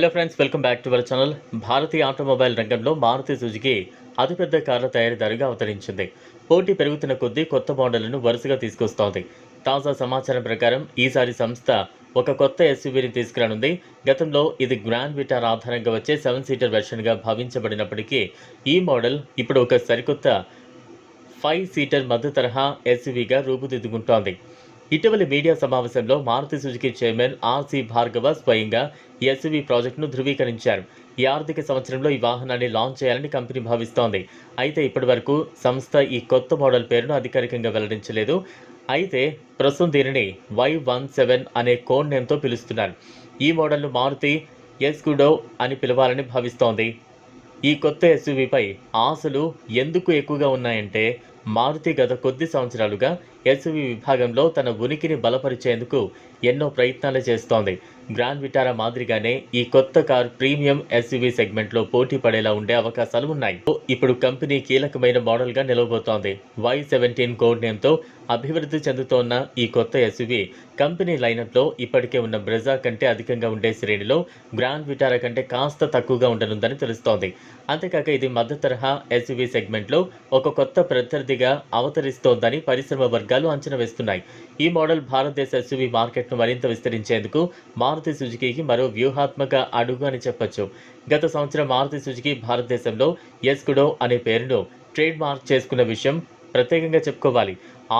Hello friends welcome back to our channel Bharatiya automobile రంగంలో Maruti Suzuki అతిపెద్ద కార్ల తయారీదారుగా అవతరించింది. పోటీ పెరుగుతున్న కొద్దీ కొత్త మోడళ్ళను వరుసగా తీసుకొస్తోంది. తాజా సమాచారం ప్రకారం ఈసారి సంస్థ ఒక కొత్త ఎస్యూవీని తీసుకురానుంది. గతంలో ఇది గ్రాండ్ విటార్ ఆధారంగా వచ్చే సెవెన్ సీటర్ వెర్షన్గా భావించబడినప్పటికీ ఈ మోడల్ ఇప్పుడు ఒక సరికొత్త ఫైవ్ సీటర్ మధ్య తరహా ఎస్యూవీగా రూపుదిద్దుకుంటోంది. ఇటీవల మీడియా సమావేశంలో Maruti Suzuki chairman R C Bhargava స్వయంగా ఎస్యువి ప్రాజెక్టును ధృవీకరించారు. ఈ ఆర్థిక సంవత్సరంలో ఈ వాహనాన్ని లాంచ్ చేయాలని కంపెనీ భావిస్తోంది. అయితే ఇప్పటి వరకు సంస్థ ఈ కొత్త మోడల్ పేరును అధికారికంగా వెల్లడించలేదు. అయితే ప్రస్తుతం దీనిని వై వన్ సెవెన్ అనే కోడ్ నేమ్తో పిలుస్తున్నారు. ఈ మోడల్ను మారుతి ఎస్కుడో అని పిలవాలని భావిస్తోంది. ఈ కొత్త ఎస్యూవీపై ఆశలు ఎందుకు ఎక్కువగా ఉన్నాయంటే మారుతి గత కొద్ది సంవత్సరాలుగా ఎస్యువి విభాగంలో తన ఉనికిని బలపరిచేందుకు ఎన్నో ప్రయత్నాలు చేస్తోంది. గ్రాండ్ విటారా మాదిరిగానే ఈ కొత్త కార్ ప్రీమియం ఎస్యువి సెగ్మెంట్లో పోటీ పడేలా ఉండే అవకాశాలు ఉన్నాయి. ఇప్పుడు కంపెనీ కీలకమైన మోడల్గా నిలవబోతోంది. వై సెవెంటీన్ కోడ్ నేమ్తో అభివృద్ధి చెందుతోన్న ఈ కొత్త ఎస్యువి కంపెనీ లైనప్లో ఇప్పటికే ఉన్న బ్రెజా కంటే అధికంగా ఉండే శ్రేణిలో గ్రాండ్ విటారా కంటే కాస్త తక్కువగా ఉండనుందని తెలుస్తోంది. అంతేకాక ఇది మధ్య తరహా ఎస్యువి సెగ్మెంట్లో ఒక కొత్త ప్రత్యర్థిగా అవతరిస్తోందని పరిశ్రమ వర్గాలు అంచనా వేస్తున్నాయి. ఈ మోడల్ భారతదేశ ఎస్యూవీ మార్కెట్ను మరింత విస్తరించేందుకు మారుతి సుజుకీకి మరో వ్యూహాత్మక అడుగు అని చెప్పొచ్చు. గత సంవత్సరం మారుతి సుజుకి భారతదేశంలో ఎస్కుడో అనే పేరును ట్రేడ్ మార్క్ చేసుకున్న విషయం ప్రత్యేకంగా చెప్పుకోవాలి.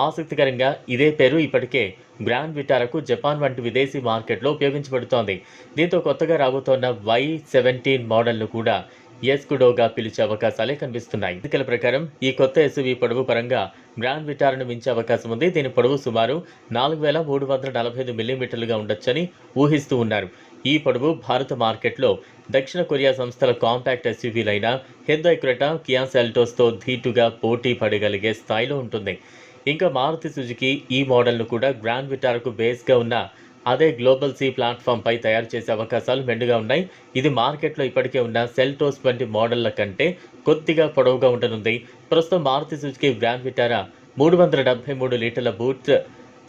ఆసక్తికరంగా ఇదే పేరు ఇప్పటికే గ్రాండ్ విటారకు జపాన్ వంటి విదేశీ మార్కెట్లో ఉపయోగించబడుతోంది. దీంతో కొత్తగా రాబోతోన్న వై సెవెంటీన్ మోడల్ను కూడా ఎస్కుడోగా పిలిచే అవకాశాలే కనిపిస్తున్నాయి. ఎన్నికల ప్రకారం ఈ కొత్త ఎస్యువి పొడవు పరంగా గ్రాండ్ విటార్ను మించే అవకాశం ఉంది. దీని పొడవు సుమారు నాలుగు వేల మూడు వందల నలభై ఐదు మిల్లీమీటర్లుగా ఉండొచ్చని ఊహిస్తూ ఉన్నారు. ఈ పొడవు భారత మార్కెట్లో దక్షిణ కొరియా సంస్థల కాంపాక్ట్ ఎస్యూవీలైన హెందై క్రెటా కియా సెల్టోస్తో ధీటుగా పోటీ పడగలిగే స్థాయిలో ఉంటుంది. ఇంకా మారుతి సుజుకి ఈ మోడల్ను కూడా గ్రాండ్ విటార్కు బేస్గా ఉన్న అదే గ్లోబల్ సి ప్లాట్ఫామ్ పై తయారు చేసే అవకాశాలు మెండుగా ఉన్నాయి. ఇది మార్కెట్లో ఇప్పటికే ఉన్న సెల్టోస్ వంటి మోడళ్ళ కంటే కొద్దిగా పొడవుగా ఉండనుంది. ప్రస్తుతం మారుతి సుజుకి గ్రాండ్ విటారా మూడు వందల డెబ్బై మూడు లీటర్ల బూట్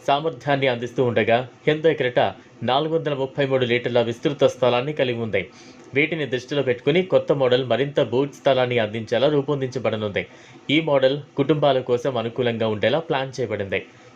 సామర్థ్యాన్ని అందిస్తూ ఉండగా హిందో క్రెటా నాలుగు వందల ముప్పై మూడు లీటర్ల విస్తృత స్థలాన్ని కలిగి ఉంది. వీటిని దృష్టిలో పెట్టుకుని కొత్త మోడల్ మరింత బూట్ స్థలాన్ని అందించేలా రూపొందించబడనుంది. ఈ మోడల్ కుటుంబాల కోసం అనుకూలంగా ఉండేలా ప్లాన్ చేయబడింది.